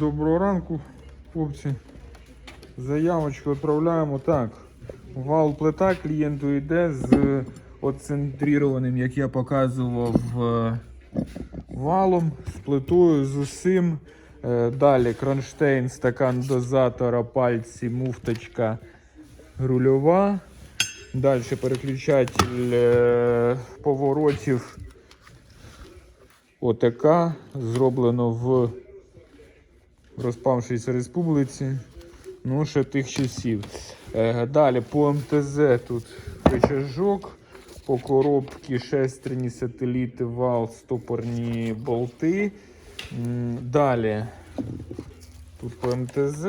Доброго ранку, хлопці. Заявочку відправляємо так. Вал плита клієнту йде з оцентрірованим, як я показував, е, валом, з плитою, з усім. Е, Далі кронштейн, стакан дозатора, пальці, муфточка рульова. Далі переключатель е, поворотів ОТК, зроблено в розпавшійся республіці. Ну, ще тих часів. Е, далі по МТЗ тут рычажок, по коробці шестерні сателіти, вал, стопорні болти. Далі тут по МТЗ,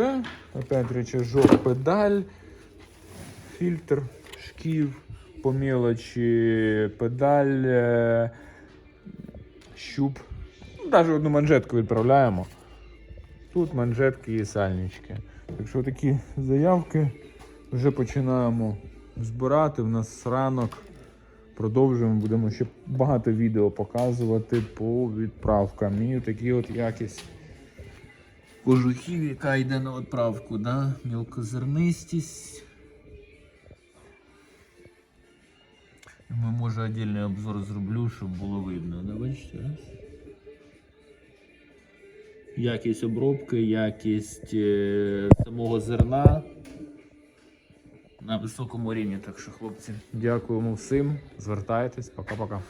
опять рычажок, педаль, фільтр, шків, по мелочі, педаль, е, щуп. Навіть одну манжетку відправляємо. Тут манжетки і сальнички. Так що такі заявки вже починаємо збирати. У нас ранок. Продовжуємо, будемо ще багато відео показувати по відправкам. І такі от якість кожухів, яка йде на відправку, да? мілкозернистість. Ми може віддільний обзор зроблю, щоб було видно. Да, бачите? раз? Якість обробки, якість е, самого зерна на високому рівні. Так що, хлопці, дякуємо всім. Звертайтесь, пока-пока.